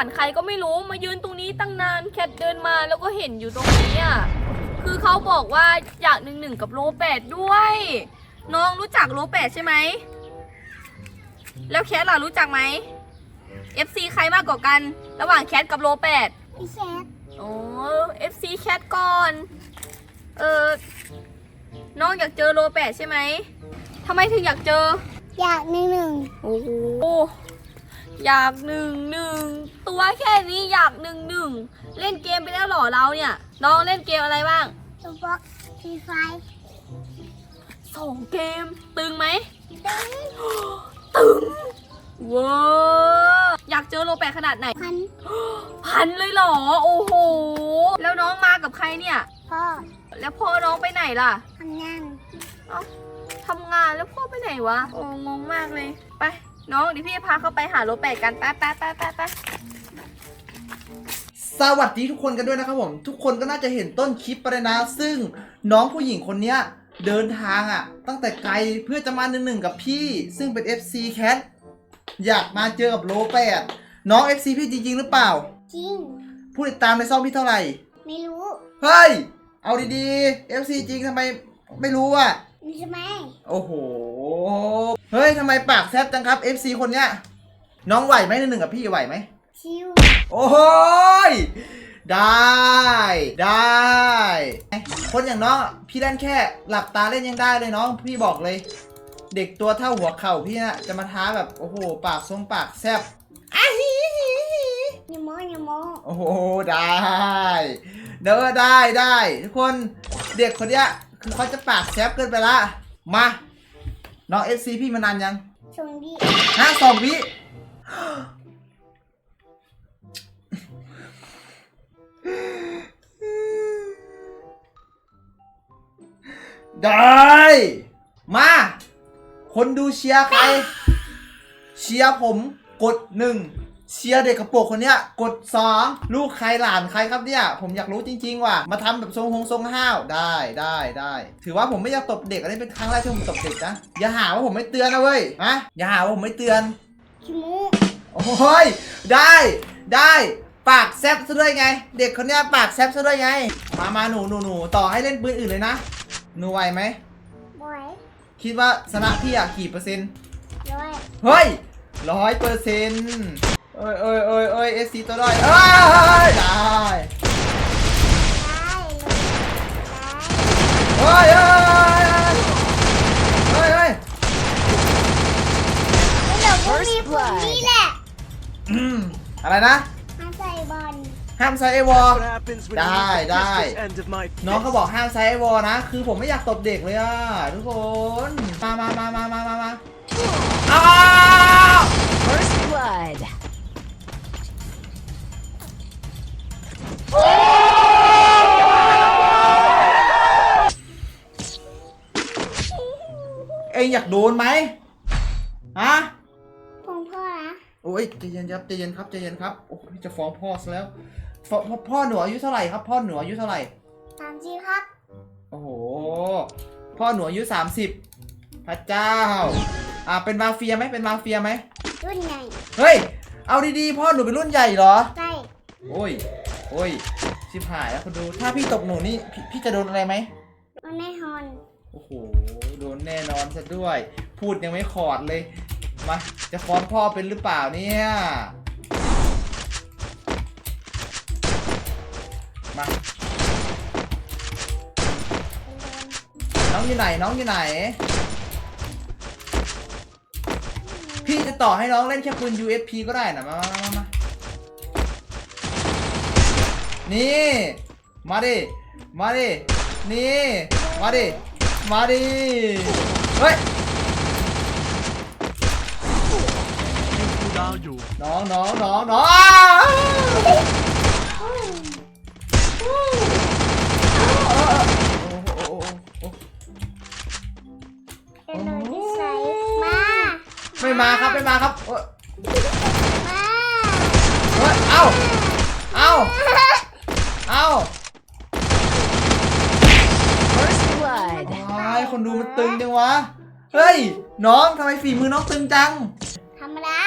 านใครก็ไม่รู้มายืนตรงนี้ตั้งนานแคทเดินมาแล้วก็เห็นอยู่ตรงนี้อะคือเขาบอกว่าอยากหนึ่งหนึ่งกับโลแปดด้วย น้องรู้จักโลแปดใช่ไหมแล้วแคทล่ะรู้จักไหม FC ใครมากกว่ากัน ระหว่างแคทกับโลแปดพี่แชทโอ้ FC แคทก่อน เออน้องอยากเจอโลแปดใช่ไหมทำไมถึงอยากเจอ อยากหนึ่งหนึ่งโอ้โห อยากหนึ่งหนึ่งตัวแค่นี้อยากหนึ่งหนึ่งเล่นเกมไปแล้วเหรอเราเนี่ยน้องเล่นเกมอะไรบ้างตัวบล็อกฟรีไฟสองเกมตึงไหมตึ้งตึงว้าวอยากเจอโลแปดขนาดไหนพันพันเลยเหรอโอ้โหแล้วน้องมากับใครเนี่ยพ่อแล้วพ่อน้องไปไหนล่ะทำงานเอ้าทำงานแล้วพ่อไปไหนวะโอ้งงมากเลยไป น้องเดี๋ยวพี่พาเขาไปหาโรถแปดกันไปไปไปไปไปสวัสดีทุกคนกันด้วยนะครับผม ทุกคนก็น่าจะเห็นต้นคลิปไปเลยนะ ซึ่งน้องผู้หญิงคนเนี้ยเดินทางอะ่ะ ตั้งแต่ไกลเพื่อจะมาหนึ่งหนึ่งกับพี่ ซึ่งเป็น FC Cat อยากมาเจอกับโลแปดน้อง FC พี่จริง ๆ หรือเปล่า จริง ผู้ติดตามในซ่องพี่เท่าไหร่ ไม่รู้ เฮ้ย เอาดีๆ FC จริงทำไมไม่รู้อะ มีใช่ไหมโอ้โห เฮ้ยทำไมปากแซบจังครับ FC คนเนี้ย น้องไหวไหมหนึ่งหนึ่งกับพี่ไหวไหม ชิวโอ้ยได้ ได้ คนอย่างน้องอะพี่เล่นแค่หลับตาเล่นยังได้เลยน้อง พี่บอกเลย เด็กตัวเท่าหัวเข่าพี่น่ะจะมาท้าแบบโอ้โห ปากทรงปากแซบอ้าฮีฮีฮีอย่าโมอย่าโมโอ้โห ได้ เด้อได้ได้ ทุกคน เด็กคนเนี้ย คือเขาจะปากแซบเกินไปละ มาน้องเอฟซีพี่มานานยังชงดีห้าสองวิได้ มา คนดูเชียร์ใคร เชียร์ผมกดหนึ่ง เชียร์เด็กกระโปรงคนเนี้ยกดสองลูกใครหลานใครครับเนี่ย ผมอยากรู้จริง ๆ ว่ะมาทำแบบทรงหงทรงห้าวได้ได้ได้ถือว่าผมไม่อยากตบเด็กอันนี้เป็นครั้งแรกที่ผมตบเด็กนะอย่าหาว่าผมไม่เตือนนะเว้ยฮะอย่าหาว่าผมไม่เตือนขี้มูโอ้ยได้ได้ปากแซบซะด้วยไง เด็กคนเนี้ยปากแซบซะด้วยไง มามาหนูหนูหนูต่อให้เล่นปืนอื่นเลยนะหนูไหวไหมบอยคิดว่าชนะพี่อะกี่เปอร์เซ็นต์ร้อยเฮ้ยร้อยเปอร์เซ็นต์ เอ้ยเอ้ยเอ้ยเอ้ยเอสซีตัวด้อยเอ้ยได้ได้เลยได้เฮ้ยเฮ้ยเฮ้ยเฮ้ยแล้วเราก็มีผมนี่แหละอืมอะไรนะมาใส่บอลห้ามใช้ไอวอล What happens when you Die, reach the die. distance end of my น้องเขาบอกห้ามใช้ไอวอลนะ คือผมไม่อยากตบเด็กเลยอะทุกคนมามามามามามามาอ้าว First blood. เอ็งอยากโดนไหมฮะผมพ่อนะโอ้ยใจเย็นครับใจเย็นครับใจเย็นครับโอ้ยจะฟ้องพ่อซะแล้วพ่อพ่อพ่อหนูอายุเท่าไหร่ครับ พ่อหนูอายุเท่าไหร่ตามจีครับ โอ้โห พ่อหนูอายุสามสิบพระเจ้า อ่าเป็นมาเฟียไหมเป็นมาเฟียไหมรุ่นใหญ่เฮ้ย เอาดีๆ พ่อหนูเป็นรุ่นใหญ่เหรอใกล้โอ้ย โอ้ยชิบหายแล้วคุณดู ถ้าพี่ตบหนูนี่พพี่จะโดนอะไรไหมมันไม่ฮอนโอ้โหโดนแน่นอนซะด้วย พูดยังไม่ขอดเลยมาจะฟ้องพ่อเป็นหรือเปล่าเนี่ยมาน้องอยู่ไหนน้องอยู่ไหน พี่จะต่อให้น้องเล่นแค่ปืน USP ก็ได้นะมามามา นี่ มาดิ มาดิ นี่ มาดิ มาดิ เฮ้ยยิงคูลดาวน์อยู่ น้องน้องน้องน้องโอ้โหเป็นโดนที่ใส่มา ไม่มาครับไม่มาครับเอ้ยมา เฮ้ย เอ้าเอ้าเอ้า First blood. ว้าย คนดูมันตึงจังวะ เฮ้ย น้องทำไมฝีมือน้องตึงจัง ธรรมดา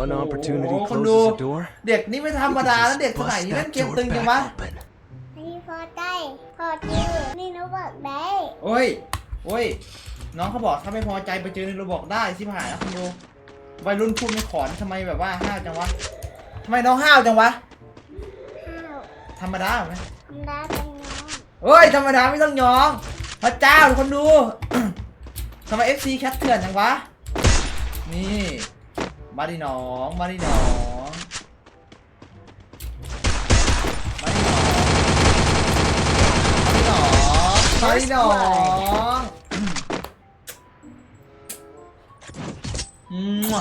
One Oh, opportunity oh, closes no. a door. เด็กนี่ไม่ธร You รม could ดา just นะเด็กสมัย bust นี้เล่น that เกม door ตึงจังวะ back open. นี่พอได้พอจื้อนี่หนูบอกได้โอ้ย โอ้ย น้องเขาบอกถ้าไม่พอใจไปเจอในโรบอกได้ชิบหายนะคุณดูวัยรุ่นพูดไม่ขอนทำไมแบบว่าห้าวจังวะทำไมน้องห้าวจังวะ ข้าวธรรมดาไหมทำได้เป็นน้องเฮ้ยธรรมดาไม่ต้องยอง พระเจ้าคนดูทำไม FC แคทเถื่อนจังวะ นี่มาดิน้องมาดิน้องมาดิน้องมาดิน้องมาดิน้องมั่ว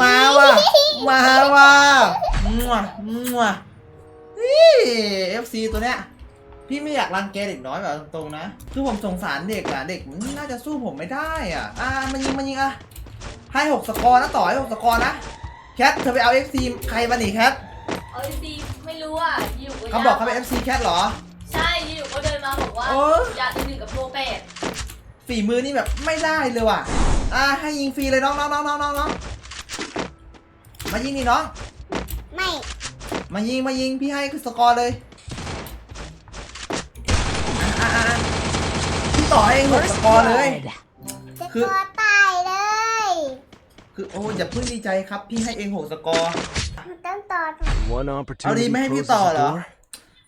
มาว่ะมาว่ะมั่วมั่วนี่ FC ตัวเนี้ย พี่ไม่อยากรังแกเด็กน้อยแบบตรงๆนะ คือผมสงสารเด็กอะเด็กมันน่าจะสู้ผมไม่ได้อะ อ่ามันยิงมันยิงอะให้หกสกอร์นะต่อให้หกสกอร์นะ แคทเธอไปเอา FC ใครมาหนีแคทเอาซีไม่รู้อะอยู่เขาบอกเขาเป็น FC แคทเหรอ ใช่อยู่ก็เดินมาบอกว่าโอ้อยากหนึ่งกับโลแปดฝีมือนี่แบบไม่ได้เลยว่ะ อ่าให้ยิงฟรีเลยน้องน้องน้องน้องน้องน้องมายิงนี่น้อง ไม่ มายิงมายิงพี่ให้คือสกอร์เลยอะอะอะพี่ ต่อให้เองหกส First กอร์เลย blood. จะคือคอตายเลยคือโอ้อย่าเพิ่งดีใจครับ พี่ให้เองหกสกอร์ มันต้องต่อถูก One opportunity ไม่ให้พี่ closes ต่อ a เหรอ door.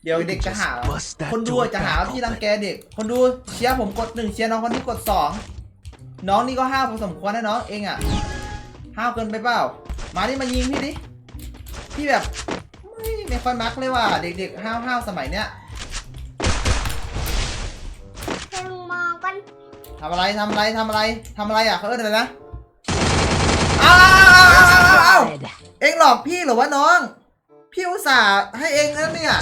เดี๋ยวเด็กจะหา You can just bust that คนดู door จะหา back ว่าพี่ open รังแกเด็ก คนดูเชียร์ผมกดหนึ่งเชียร์น้องคนนี้กดสองน้องนี่ก็ห้าวพอสมควรนะน้องเองอะห้าวเกินไปเปล่า มาดิมายิงพี่ดิพี่แบบไม่ไม่ค่อยมักเลยว่ะเด็กๆห้าวห้าวๆสมัยเนี้ย ทำอะไรทำอะไรทำอะไรทำอะไรอะเขาเอิ้นอะไรนะอ้าวอ้าวอ้าวอ้าวอ้าว Blood. เองหลอกพี่เหรอวะน้อง พี่อุตส่าห์ให้เองนะเนี่ย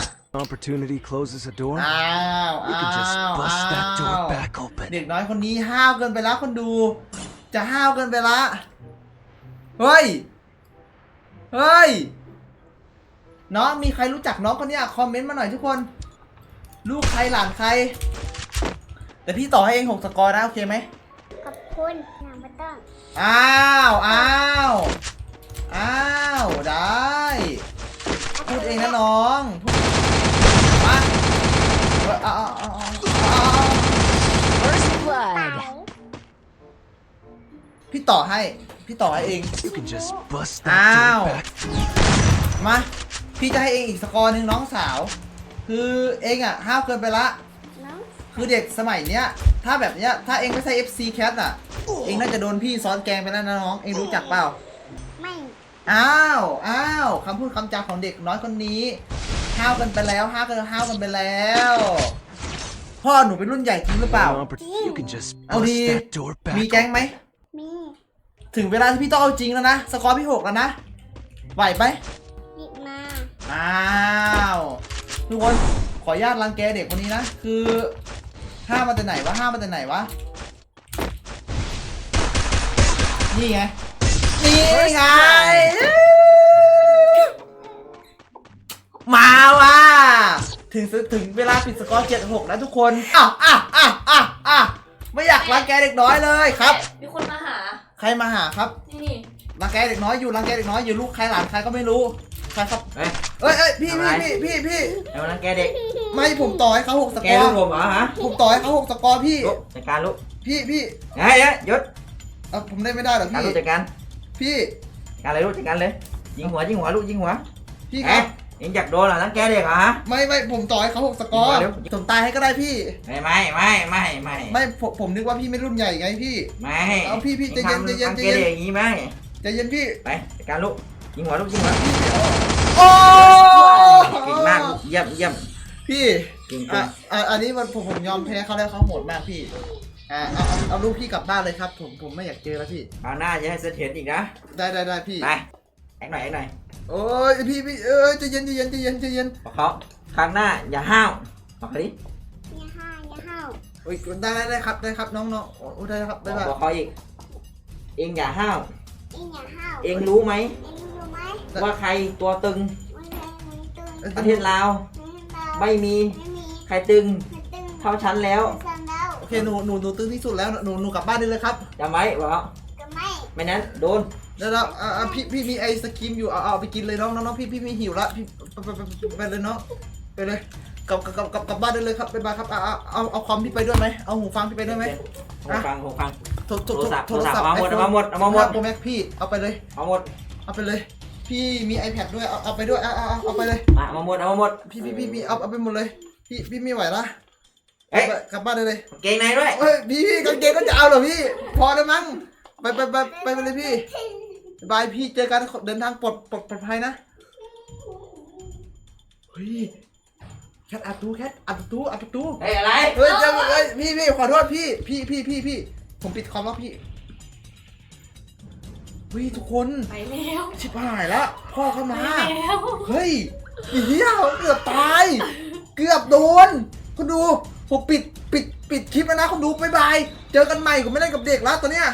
Opportunity closes a door. อ้าว You อ้า could just ว bust that อ้า door ว back open. เด็กน้อยคนนี้ห้าวเกินไปแล้วคนดู จะห้าวเกินไปละ เฮ้ย เฮ้ย น้องมีใครรู้จักน้องคนเนี้ยคอมเมนต์มาหน่อยทุกคน ลูกใครหลานใคร แต่พี่ต่อให้เองหกสกอร์นะโอเคไหมขอบคุณน้ำไม่ต้องอ้าวอ้าวอ้าวได้ พูดเองนะน้องพูดมาเอาเอาเอาเอาเอา First ตาย blood. พี่ต่อให้ พี่ต่อให้เอง You can just bust Ow. that door back. มา พี่จะให้เองอีกสกอร์หนึ่งน้องสาว คือเองอะห้าวเกินไปละน้อง คือเด็กสมัยเนี้ย ถ้าแบบเนี้ย ถ้าเองไม่ใช่ FC Cat อะ เองน่าจะโดนพี่ซ้อนแกงไปแล้วนะน้อง เองรู้จักเปล่า ไม่อ้าว อ้าวคำพูดคำจาของเด็กน้อยคนนี้ ห้าวกันไปแล้ว ห้าวกันห้าวกันไปแล้ว พ่อหนูเป็นรุ่นใหญ่จริงหรือเปล่า One oppor- You can just เอา bust ดี that door มี back แก๊ง open. ไหม มีถึงเวลาที่พี่ต้องเอาจริงแล้วนะ สกอร์พี่หกแล้วนะ ไหวไหม หยิบมาอ้าวทุกคนขออนุญาตรังแกเด็กคนนี้นะ คือ ห้ามมาแต่ไหนวะห้ามมาแต่ไหนวะ นี่ไง นี่ไง มาว่ะ ถึงถึงเวลาปิดสกอร์เจ็ดหกแล้วทุกคนอะอะอะอะอะไม่อยากรังแกเด็กน้อยเลยครับ มีคนมาหา ใครมาหาครับ นี่นี่รังแกเด็กน้อยอยู่รังแกเด็กน้อยอยู่ลูกใครหลานใครก็ไม่รู้ ใครครับ เฮ้ยเอ้ยเอ้ยพี่ทำไมพี่พี่พี่พี่ ไอ้วันนั้นแกเด็ก ไม่ผมต่อให้เขาหกสแกกอลูร์กผมเหรอฮะผมต่อให้เขาหกสกอร์พี่ ลูกจัดการลูกพี่พี่เฮ้ยเฮ้ยหยุดเอ้าผมได้ไม่ได้เหรอการพี่ลูกจัดการพี่จัดการเลยลูกจัดการเลยยิงหัวยิงหัวลูกยิงหัวพี่คเอ๊ะรับยิงจากโดนเหรอนั่นแกเด็กเหรอฮะ ไม่ไม่ผมต่อให้เขาหกสกอร์เดี๋ยว ผมตายให้ก็ได้พี่ ไม่ไม่ไม่ไม่ไม่ไม่ผมผมนึกว่าพี่ไม่รุ่นใหญ่ไงพี่ ไม่เอาพี่พี่ใจเย็นใจเย็นทำใจแกเย็นเด็กอย่างนี้ไหมใจเย็นพี่ไปจัดการลูกยิงหัวลูกยิงหัวโอ้เก่งมากลูกเยี่ยมเยี่ยม พี่เก่งอะเก่งอะอันนี้มันผมผมยอมแพ้เขาแล้วเขาโหดมากพี่อ่าเอาเอาเอาลูกพี่กลับบ้านเลยครับ ผมผมไม่อยากเจอแล้วพี่ คราวหน้าจะให้เสถียรอีกนะ ได้ได้ได้พี่ ไปแอกหน่อยแอกหน่อยโอ้ยพี่พี่เอ้ยใจเย็นใจเย็นใจเย็นใจเย็นบอกเขาครั้งหน้าอย่าห้าวบอกเขาดิอย่าห้าวอย่าห้าวโอ้ยได้ได้ได้ครับได้ครับน้องน้องโอ้ได้ครับบได้อกครับบอกเขาอีก เองอย่าห้าว เองอย่าห้าวเองรู้ไหมเองรู้ไหมว่าใครตัวตึงวันแรกมันตึงประเทศลาวไม่ ไม่มีไม่มีใครตึงมันตึงเท่าฉันแล้วฉันแล้วโอเคหนูหนูหนูตึงที่สุดแล้วหนูหนูกลับบ้านได้เลยครับจำไว้บอกเขาก็ไม่ไม่นั้นโดนเดี๋ยวเราอ่าอ่าพี่พี่มีไอศครีมอยู่เอาเอาไปกินเลยน้องน้องน้องพี่พี่ไม่หิวละพี่ไปไปไปไปไปเลยน้องไปเลยกลับกลับกลับกลับกลับบ้านได้เลยครับไปบายครับเอาเอาเอาเอาคอมพี่ไปด้วยไหมเอาหูฟังพี่ไปด้วยไหมหูฟังหูฟังโทรโทรโทรศัพท์โทรศัพท์เอาหมดเอาหมดเอาหมด โปรแม็กพี่เอาไปเลย เอาหมด เอาไปเลย พี่มี iPad ด้วยเอาเอาไปด้วยเอาเอาเอาเอาไปเลย มาเอามาหมดเอามาหมดพี่พี่พี่พี่เอาเอาไปหมดเลย พี่พี่ไม่ไหวละเอ้ยไปกลับบ้านได้เลยกางเกงในด้วยเฮ้ยพี่พี่กางเกงก็จะเอาเหรอพี่ พอแล้วมั้งไปไปไปไปไปเลยพี่บ๊ายบายพี่เจอกันเดินทางปลอดปลอดปลอดภัยนะเฮ้ยแคทอัดประตูแคทอัดประตูอัดประตูเฮ้ยอะไรเฮ้ยเจอเฮ้ยพี่พี่ขอโทษพี่พี่พี่พี่พี่ผมปิดคอมแล้วพี่ เฮ้ยทุกคนไปแล้วชิบหายละพ่อเข้าไปมาแล้วเฮ้ยอีเหี้ยผมเกือบตาย เกือบโดนคุณดูผมปิดปิดปิดคลิปแล้วนะคุณดูบ๊ายบาย เจอกันใหม่ผมไม่เล่นกับเด็กแล้วตอนเนี้ย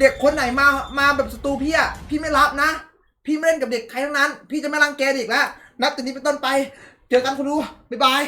เด็กคนไหนมามาแบบสตูพี่อะพี่ไม่รับนะ พี่ไม่เล่นกับเด็กใครทั้งนั้น พี่จะไม่รังแกเด็กแล้วนับจากนี้เป็นต้นไป เจอกันคุณดูบ๊ายบาย